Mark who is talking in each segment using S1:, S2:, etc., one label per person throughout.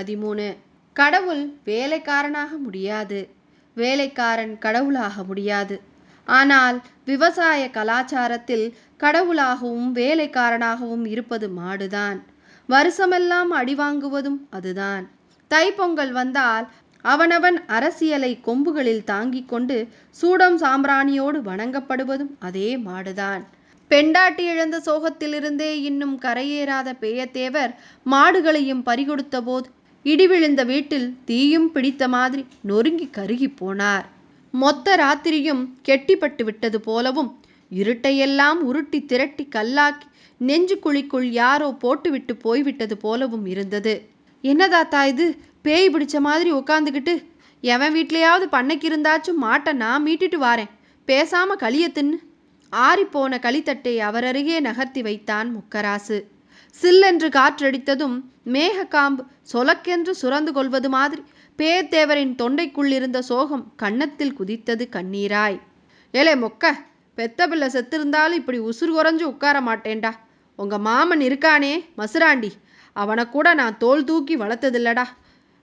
S1: பதிமூணு. கடவுள் வேலைக்காரனாக முடியாது. வேலைக்காரன் கடவுளாக முடியாது. ஆனால் விவசாய கலாச்சாரத்தில் கடவுளாகவும் வேலைக்காரனாகவும் இருப்பது மாடுதான். வருஷமெல்லாம் அடி வாங்குவதும் அதுதான். தைப்பொங்கல் வந்தால் அவனவன் அரசியலை கொம்புகளில் தாங்கிக் கொண்டு சூடம் சாம்பிராணியோடு வணங்கப்படுவதும் அதே மாடுதான். பெண்டாட்டி இழந்த சோகத்திலிருந்தே இன்னும் கரையேறாத பேயத்தேவர் மாடுகளையும் பறிகொடுத்த போது இடி விழுந்த வீட்டில் தீயும் பிடித்த மாதிரி நொறுங்கி கருகி போனார். மொத்த ராத்திரியும் கெட்டிப்பட்டு விட்டது போலவும் இருட்டையெல்லாம் உருட்டி திரட்டி கல்லாக்கி நெஞ்சு குழிக்குள் யாரோ போட்டுவிட்டு போய்விட்டது போலவும் இருந்தது. என்ன தாத்தா இது? பேய் பிடிச்ச மாதிரி உட்காந்துக்கிட்டு எவன் வீட்லையாவது பண்ணைக்கு இருந்தாச்சும் மாட்டை நான் மீட்டிட்டு வாரேன். பேசாம களிய ஆறிப்போன களித்தட்டை அவரருகே நகர்த்தி வைத்தான் முக்கராசு. சில்லென்று காற்றடித்ததும் மேகக்காம்பு சொலக்கென்று சுரந்து கொள்வது மாதிரி. பேத்தேவரின் தொண்டைக்குள் இருந்த சோகம் கன்னத்தில் குதித்தது கண்ணீராய். ஏலே மொக்க பெத்த பிள்ளை செத்திருந்தாலும் இப்படி உசுறு குறைஞ்சு உட்கார மாட்டேன்டா. உங்க மாமன் இருக்கானே மசுராண்டி. அவனை கூட நான் தோல் தூக்கி வளர்த்ததில்லடா.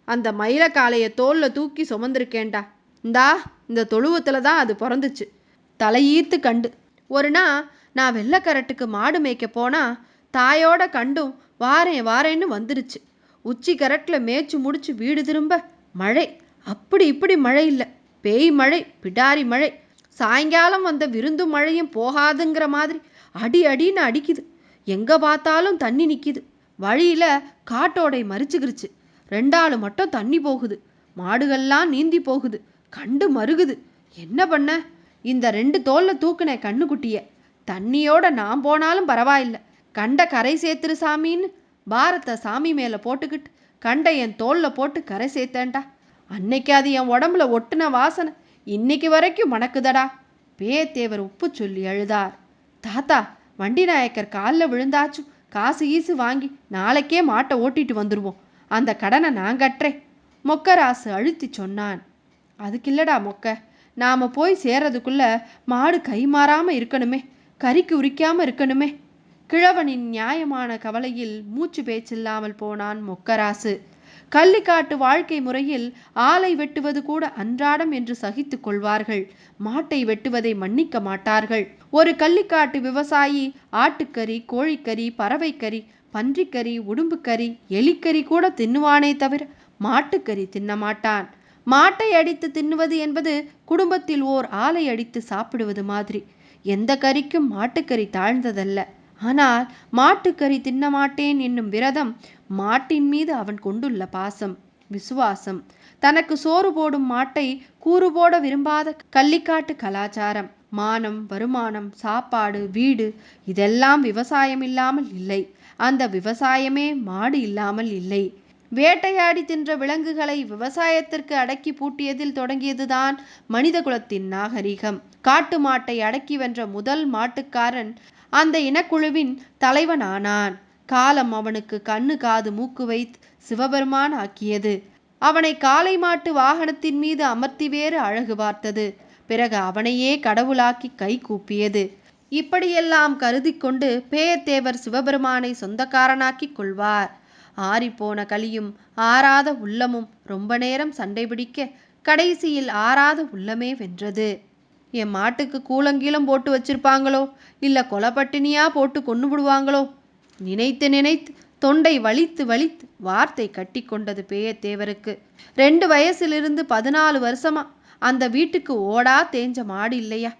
S1: அந்த மயிலக்காளைய தோல்ல தூக்கி சுமந்திருக்கேன்டா. இந்தா இந்த தொழுவத்தில் தான் அது பிறந்துச்சு. தலையீத்து கண்டு. ஒரு நாள் நான் வெள்ளக்கரட்டுக்கு மாடு மேய்க்க போனா தாயோட கண்டும் வாரேன் வாரேன்னு வந்துருச்சு. உச்சி கரட்டில் மேய்ச்சி முடிச்சு வீடு திரும்ப மழை. அப்படி இப்படி மழை இல்லை. பேய் மழை பிடாரி மழை. சாயங்காலம் வந்த விருந்து மழையும் போகாதுங்கிற மாதிரி அடி அடின்னு அடிக்குது. எங்கே பார்த்தாலும் தண்ணி நிற்கிது வழியில் காட்டோடை மறிச்சுக்கிருச்சு. ரெண்டாள் மட்டும் தண்ணி போகுது. மாடுகள்லாம் நீந்தி போகுது. கண்டு மருகுது. என்ன பண்ண? இந்த ரெண்டு தோல்ல தூக்குன கண்ணுக்குட்டிய. தண்ணியோட நான் போனாலும் பரவாயில்ல. கண்ட கரை சேர்த்துரு சாமின்னு பாரத்தை சாமி மேலே போட்டுக்கிட்டு கண்ட என் தோளில் போட்டு கரை சேர்த்தேன்டா அன்னைக்கு அது என் உடம்புல ஒட்டுன வாசனை இன்னைக்கு வரைக்கும் மணக்குதடா. பேத்தேவர் உப்பு சொல்லி அழுதார். தாத்தா வண்டி நாயக்கர் காலில் விழுந்தாச்சும் காசு ஈசு வாங்கி நாளைக்கே மாட்டை ஓட்டிட்டு வந்துடுவோம் அந்த கடனை நான் கட்டுறேன். மொக்கராசு அழுத்தி சொன்னான். அதுக்கு இல்லடா மொக்க நாம் போய் சேர்றதுக்குள்ள மாடு கை மாறாமல் இருக்கணுமே கறிக்கு உரிக்காமல் இருக்கணுமே கிழவனின் நியாயமான கவலையில் மூச்சு பேச்சில்லாமல் போனான் மொக்கராசு. கள்ளிக்காட்டு வாழ்க்கை முறையில் ஆலை வெட்டுவது கூட அன்றாடம் என்று சகித்துக் கொள்வார்கள். மாட்டை வெட்டுவதை மன்னிக்க மாட்டார்கள். ஒரு கள்ளிக்காட்டு விவசாயி ஆட்டுக்கறி கோழிக்கறி பறவைக்கறி பன்றிக்கறி உடும்புக்கறி எலிக்கறி கூட தின்னுவானே தவிர மாட்டுக்கறி தின்னமாட்டான் மாட்டை அடித்து தின்னுவது என்பது குடும்பத்தில் ஓர் ஆலை அடித்து சாப்பிடுவது மாதிரி. எந்த கறிக்கும் மாட்டுக்கறி தாழ்ந்ததல்ல. ஆனால் மாட்டுக்கறி தின்ன மாட்டேன் என்னும் விரதம் மாட்டின் மீது அவன் கொண்டுள்ள பாசம் விசுவாசம். தனக்கு சோறு போடும் மாட்டை கூறு போட விரும்பாத கள்ளிக்காட்டு கலாச்சாரம் மானம் வருமானம் சாப்பாடு வீடு இதெல்லாம் விவசாயம் இல்லாமல் இல்லை. அந்த விவசாயமே மாடு இல்லாமல் இல்லை. வேட்டையாடி தின்ற விலங்குகளை விவசாயத்திற்கு அடக்கி பூட்டியதில் தொடங்கியதுதான் மனித குலத்தின் நாகரிகம். காட்டு மாட்டை அடக்கி வென்ற முதல் மாட்டுக்காரன் அந்த இனக்குழுவின் தலைவனானான். காலம் அவனுக்கு கண்ணு காது மூக்கு வைத்து சிவபெருமான் ஆக்கியது. அவனை காளை மாட்டு வாகனத்தின் மீது அமர்த்தி வேறு அழகு பார்த்தது. பிறகு அவனையே கடவுளாக்கி கை கூப்பியது. இப்படியெல்லாம் கருதி கொண்டு பேயத்தேவர் சிவபெருமானை சொந்தக்காரனாக்கிக் கொள்வார். ஆறிப்போன கலியும் ஆறாத உள்ளமும் ரொம்ப நேரம் சண்டை பிடிக்க கடைசியில் ஆறாத உள்ளமே வென்றது. என் மாட்டுக்கு கூலங்கீலம் போட்டு வச்சிருப்பாங்களோ? இல்லை கொலப்பட்டினியா போட்டு கொன்று விடுவாங்களோ? நினைத்து நினைத்து தொண்டை வலித்து வலித்து வார்த்தை கட்டி கொண்டது பேயத்தேவருக்கு ரெண்டு வயசிலிருந்து பதினாலு வருஷமா அந்த வீட்டுக்கு ஓடா தேஞ்ச மாடு இல்லையா?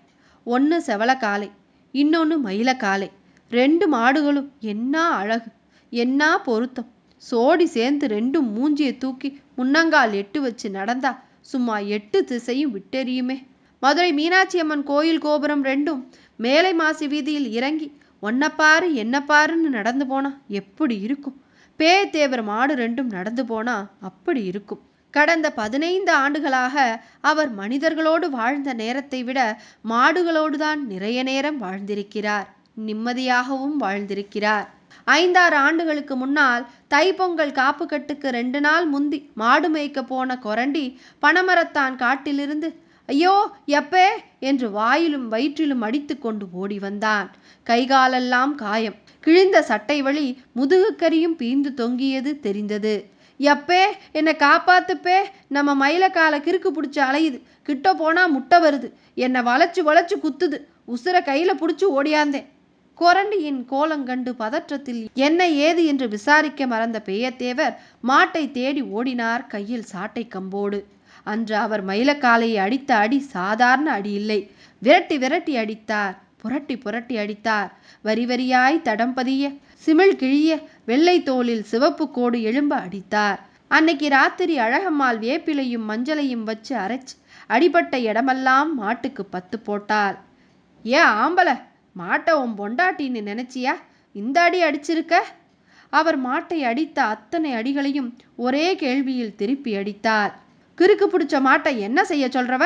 S1: ஒன்று செவலக்காலை இன்னொன்று மயிலக்காலை. ரெண்டு மாடுகளும் என்ன அழகு என்ன பொருத்தம். சோடி சேர்ந்து ரெண்டும் மூஞ்சியை தூக்கி முன்னங்கால் எட்டு வச்சு நடந்தா சும்மா எட்டு திசையும் விட்டெறியுமே. மதுரை மீனாட்சி அம்மன் கோயில் கோபுரம் ரெண்டும் மேலை மாசி வீதியில் இறங்கி ஒன்னப்பாரு என்னப்பாருன்னு நடந்து போனா எப்படி இருக்கும்? பேயத்தேவர் மாடு ரெண்டும் நடந்து போனா அப்படி இருக்கும்? கடந்த பதினைந்து ஆண்டுகளாக அவர் மனிதர்களோடு வாழ்ந்த நேரத்தை விட மாடுகளோடு தான் நிறைய நேரம் வாழ்ந்திருக்கிறார். நிம்மதியாகவும் வாழ்ந்திருக்கிறார். ஐந்தாறு ஆண்டுகளுக்கு முன்னால் தைப்பொங்கல் காப்புக்கட்டுக்கு ரெண்டு நாள் முந்தி மாடு மேய்க்க போன கொரண்டி பனமரத்தான் காட்டிலிருந்து ஐயோ எப்பே? என்று வாயிலும் வயிற்றிலும் அடித்து கொண்டு ஓடி வந்தான். கைகாலெல்லாம் காயம். கிழிந்த சட்டை வழி முதுகுக்கரியும் பீந்து தொங்கியது தெரிந்தது. எப்பே என்னை காப்பாத்துப்பே? நம்ம மயிலக்கால கிறுக்கு பிடிச்சி அலையுது. கிட்ட போனா முட்டை வருது. என்னை வளைச்சு வளைச்சு குத்துது. உசுர கையில பிடிச்சி ஓடியாந்தேன். கொரண்டியின் கோலங்கண்டு பதற்றத்தில் என்ன ஏது என்று விசாரிக்க மறந்த பெயத்தேவர் மாட்டை தேடி ஓடினார் கையில் சாட்டை கம்போடு. அன்று அவர் மயிலக்காலையை அடித்த அடி சாதாரண அடி இல்லை. விரட்டி விரட்டி அடித்தார். புரட்டி புரட்டி அடித்தார். வரி வரியாய் தடம் பதிய சிமிழ் கிழிய வெள்ளை தோளில் சிவப்பு கோடு எழும்ப அடித்தார். அன்னைக்கு ராத்திரி அழகம்மாள் வேப்பிலையும் மஞ்சளையும் வச்சு அரைச்சு அடிபட்ட இடமெல்லாம் மாட்டுக்கு பத்து போட்டாள் ஏன் ஆம்பளை மாட்டை உன் பொண்டாட்டின்னு நினைச்சியா? இந்த அடி அடிச்சிருக்க? அவர் மாட்டை அடித்த அத்தனை அடிகளையும் ஒரே கேள்வியில் திருப்பி அடித்தார். கிறுக்கு பிடிச்ச மாட்டை என்ன செய்ய சொல்கிறவ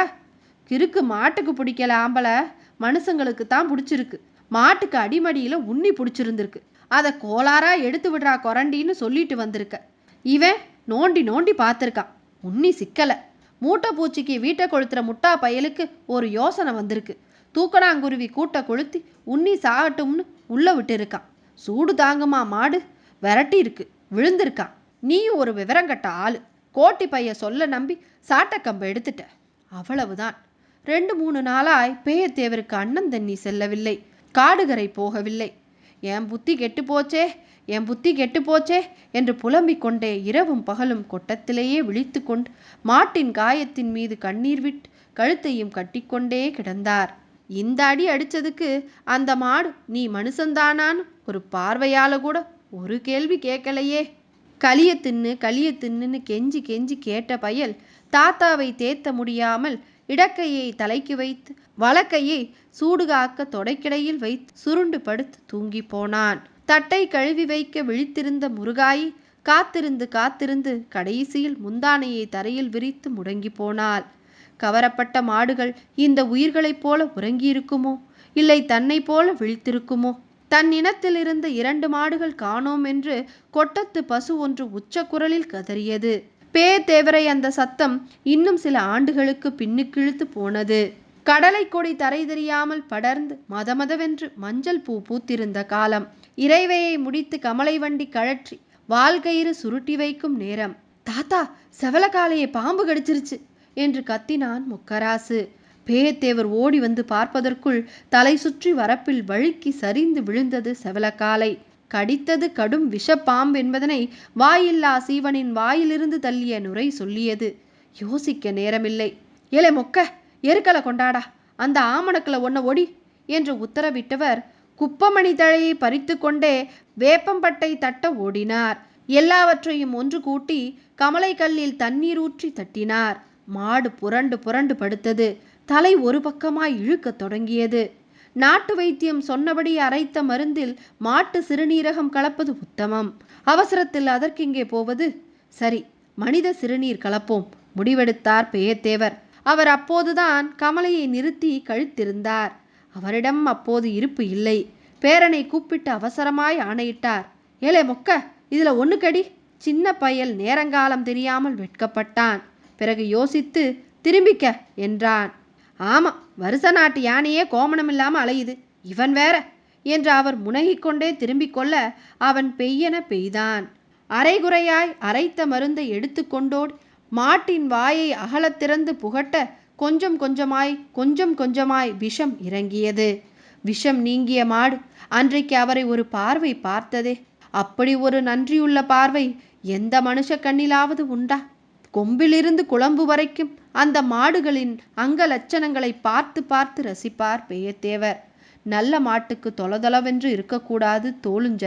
S1: கிறுக்கு மாட்டுக்கு பிடிக்கல ஆம்பளை. மனுஷங்களுக்கு தான் பிடிச்சிருக்கு. மாட்டுக்கு அடிமடியில் உண்ணி பிடிச்சிருந்துருக்கு. அதை கோளாராக எடுத்து விடுறா கொரண்டின்னு சொல்லிட்டு வந்திருக்க. இவன் நோண்டி நோண்டி பார்த்துருக்கான். உண்ணி சிக்கலை. மூட்டை பூச்சிக்கு வீட்டை கொளுத்துற முட்டா பயலுக்கு ஒரு யோசனை வந்திருக்கு. தூக்கணாங்குருவி கூட்டை கொளுத்தி உண்ணி சாகட்டும்னு உள்ளே விட்டு இருக்கான் சூடு தாங்குமா மாடு? விரட்டி இருக்கு விழுந்திருக்கான். நீயும் ஒரு விவரங்கட்ட ஆளு. கோட்டி பைய சொல்ல நம்பி சாட்டக்கம்பை எடுத்துட்ட. அவ்வளவுதான். ரெண்டு மூணு நாளாய் பேயத்தேவருக்கு அண்ணன் தண்ணி செல்லவில்லை. காடுகரை போகவில்லை. என் புத்தி கெட்டு போச்சே என் புத்தி கெட்டு போச்சே என்று புலம்பிக் கொண்டே இரவும் பகலும் கொட்டத்திலேயே விழித்து கொண்டு மாட்டின் காயத்தின் மீது கண்ணீர் விட்டு கழுத்தையும் கட்டிக்கொண்டே கிடந்தார். இந்த அடி அடிச்சதுக்கு அந்த மாடு நீ மனுஷந்தானான்னு ஒரு பார்வையால கூட ஒரு கேள்வி கேட்கலையே. களிய தின்னு களிய தின்னுன்னு கெஞ்சி கெஞ்சி கேட்ட பயல் தாத்தாவை தேத்த முடியாமல் இடக்கையை தலைக்கு வைத்து வலக்கையை சூடுகாக்க தொடைக்கிடையில் வைத்து சுருண்டு படுத்து தூங்கி போனான். தட்டை கழுவி வைக்க விழித்திருந்த முருகாயி காத்திருந்து காத்திருந்து கடைசியில் முந்தானையை தரையில் விரித்து முடங்கி போனாள். கவரப்பட்ட மாடுகள் இந்த உயிர்களைப் போல உறங்கியிருக்குமோ? இல்லை தன்னை போல விழித்திருக்குமோ? தன் இனத்திலிருந்து இரண்டு மாடுகள் காணோம் என்று கொட்டத்து பசு ஒன்று உச்ச குரலில் கதறியது. பே தேவரை அந்த சத்தம் இன்னும் சில ஆண்டுகளுக்கு பின்னுக்கிழுத்து போனது. கடலை கொடி தரை தெரியாமல் படர்ந்து மதமதவென்று மஞ்சள் பூ பூத்திருந்த காலம். இறைவையை முடித்து கமலை வண்டி கழற்றி வால்கயிறு சுருட்டி வைக்கும் நேரம். தாத்தா செவலக்காலையை பாம்பு கடிச்சிருச்சு என்று கத்தினான் முக்கராசு. பேயத்தேவர் ஓடி வந்து பார்ப்பதற்குள் தலை சுற்றி வரப்பில் வழுக்கி சரிந்து விழுந்தது செவலக்காலை. கடித்தது கடும் விஷப்பாம்பு என்பதனை வாயில்லா சீவனின் வாயிலிருந்து தள்ளிய நுரை சொல்லியது. யோசிக்க நேரமில்லை. ஏலே மொக்க எருக்கலை கொண்டாடா. அந்த ஆமணக்குல ஒன்ன ஒடி என்று உத்தரவிட்டவர் குப்பமணி தழையை பறித்து கொண்டே வேப்பம்பட்டை தட்ட ஓடினார். எல்லாவற்றையும் ஒன்று கூட்டி கமலை கல்லில் தண்ணீர் ஊற்றி தட்டினார். மாடு புரண்டு புரண்டு படுத்தது. தலை ஒரு பக்கமாய் இழுக்கத் தொடங்கியது. நாட்டு வைத்தியம் சொன்னபடி அரைத்த மருந்தில் மாட்டு சிறுநீரகம் கலப்பது உத்தமம். அவசரத்தில் அதற்கிங்கே போவது? சரி மனித சிறுநீர் கலப்போம். முடிவெடுத்தார் பேயத்தேவர் அவர் அப்போதுதான் கமலையை நிறுத்தி கழுத்திருந்தார். அவரிடம் அப்போது இருப்பு இல்லை. பேரனை கூப்பிட்டு அவசரமாய் ஆணையிட்டார். ஏலே மொக்க இதுல ஒண்ணு கடி. சின்ன பயல் நேரங்காலம் தெரியாமல் வெட்கப்பட்டான். பிறகு யோசித்து திரும்பிக்க என்றான். ஆமாம் வருஷ நாட்டு யானையே கோமணம் இல்லாமல் அலையுது. இவன் வேற. என்று அவர் முனகிக்கொண்டே திரும்பிக் கொள்ள அவன் பெய்யென பெய்தான். அரைகுறையாய் அரைத்த மருந்தை எடுத்துக்கொண்டோடி மாட்டின் வாயை அகலத் திறந்து புகட்ட கொஞ்சம் கொஞ்சமாய் கொஞ்சம் கொஞ்சமாய் விஷம் இறங்கியது. விஷம் நீங்கிய மாடு அன்றைக்கு அவரை ஒரு பார்வை பார்த்ததே. அப்படி ஒரு நன்றியுள்ள பார்வை எந்த மனுஷ கண்ணிலாவது உண்டா? கொம்பிலிருந்து குழம்பு வரைக்கும் அந்த மாடுகளின் அங்க லட்சணங்களை பார்த்து பார்த்து ரசிப்பார் பெயத்தேவர் நல்ல மாட்டுக்கு தொலதொலவென்று இருக்கக்கூடாது தோளும்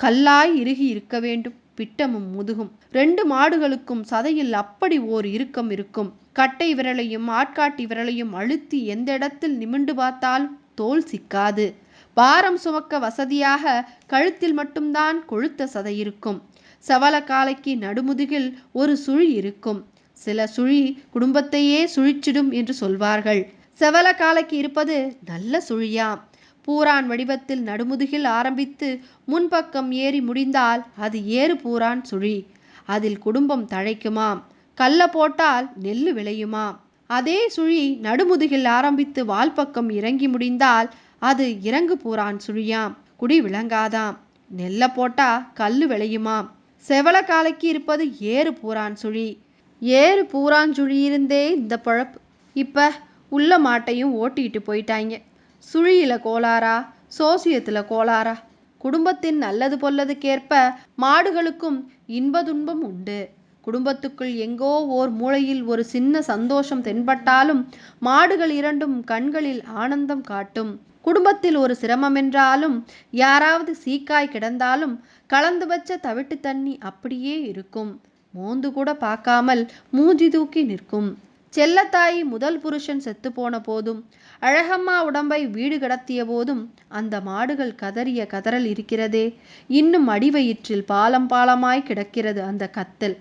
S1: கல்லாய் இறுகி இருக்க வேண்டும் பிட்டமும் முதுகும். ரெண்டு மாடுகளுக்கும் சதையில் அப்படி ஓர் இறுக்கம் இருக்கும். கட்டை விரலையும் ஆட்காட்டி விரலையும் அழுத்தி எந்த இடத்தில் நிமிண்டு பார்த்தாலும் தோல் சிக்காது. பாரம் சுமக்க வசதியாக கழுத்தில் மட்டும்தான் கொழுத்த சதை இருக்கும். சவலக்காலைக்கு நடுமுதுகில் ஒரு சுழி இருக்கும். சில சுழி குடும்பத்தையே சுழிச்சிடும் என்று சொல்வார்கள். செவலக்காலைக்கு இருப்பது நல்ல சுழியாம் பூரான் வடிவத்தில் நடுமுதுகில் ஆரம்பித்து முன்பக்கம் ஏறி முடிந்தால் அது ஏறு பூரான் சுழி. அதில் குடும்பம் தழைக்குமாம் கல்ல போட்டால் நெல்லு விளையுமாம் அதே சுழி நடுமுதுகில் ஆரம்பித்து வால்பக்கம் இறங்கி முடிந்தால் அது இறங்கு பூரான் சுழியாம். குடி விளங்காதாம். நெல்ல போட்டா கல்லு விளையுமாம். செவலக்காலைக்கு இருப்பது ஏறு பூரான் சுழி ஏறு பூராஞ்சுழி இருந்தே இந்த பழப்பு. இப்போ உள்ள மாட்டையும் ஓட்டிட்டு போயிட்டாங்க சுழியில கோளாரா சோசியத்தில் கோளாரா குடும்பத்தின் நல்லது பொல்லதுக்கேற்ப மாடுகளுக்கும் இன்ப துன்பம் உண்டு. குடும்பத்துக்குள் எங்கோ ஓர் மூலையில் ஒரு சின்ன சந்தோஷம் தென்பட்டாலும் மாடுகள் இரண்டும் கண்களில் ஆனந்தம் காட்டும். குடும்பத்தில் ஒரு சிரமமென்றாலும் யாராவது சீக்காய் கிடந்தாலும் கலந்து வச்ச தவிட்டு தண்ணி அப்படியே இருக்கும். மோந்து கூட பார்க்காமல் மூஞ்சி தூக்கி நிற்கும். செல்லத்தாயி முதல் புருஷன் செத்து போன போதும் அழகம்மா உடம்பை வீடு கடத்திய போதும் அந்த மாடுகள் கதறிய கதறல் இருக்கிறதே. இன்னும் அடிவயிற்றில் பாலம் பாலமாய் கிடக்கிறது அந்த கத்தல்.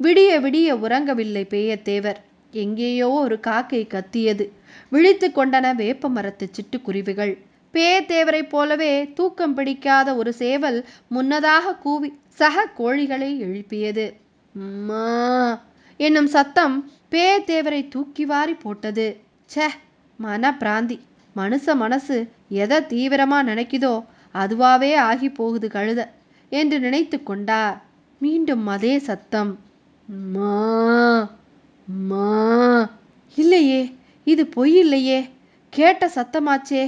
S1: விடிய விடிய உறங்கவில்லை பேயத்தேவர் எங்கேயோ ஒரு காக்கை கத்தியது. விழித்து கொண்டன வேப்ப மரத்து சிட்டுக்குருவிகள். பேயத்தேவரைப் போலவே தூக்கம் பிடிக்காத ஒரு சேவல் முன்னதாக கூவி சக கோழிகளை எழுப்பியது. அம்மா! என்னும் சத்தம் பேதேவரை தூக்கி வாரி போட்டது. சே மன பிராந்தி மனுஷ மனசு எதை தீவிரமா நினைக்குதோ அதுவாவே ஆகி போகுது கழுத என்று நினைத்து கொண்டார். மீண்டும் அதே சத்தம். மா மா இல்லையே இது பொய் இல்லையே. கேட்ட சத்தமாச்சே.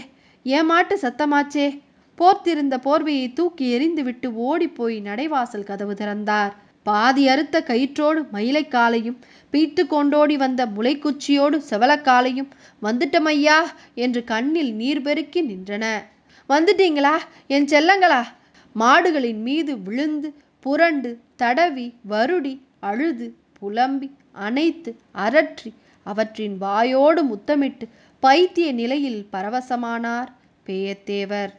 S1: ஏமாட்டு சத்தமாச்சே. போர்த்திருந்த போர்வையை தூக்கி எறிந்துவிட்டு ஓடிப்போய் நடைவாசல் கதவு திறந்தார். பாதி அறுத்த கயிற்றோடு மயிலைக்காலையும் பீத்து கொண்டோடி வந்த முளைக்குச்சியோடு செவலக்காலையும் வந்துட்டமையா என்று கண்ணில் நீர் பெருக்கி நின்றன. வந்துட்டீங்களா? என் செல்லங்களா? மாடுகளின் மீது விழுந்து புரண்டு தடவி வருடி அழுது புலம்பி அணைத்து அரற்றி அவற்றின் வாயோடு முத்தமிட்டு பைத்திய நிலையில் பரவசமானார் பேயத்தேவர்.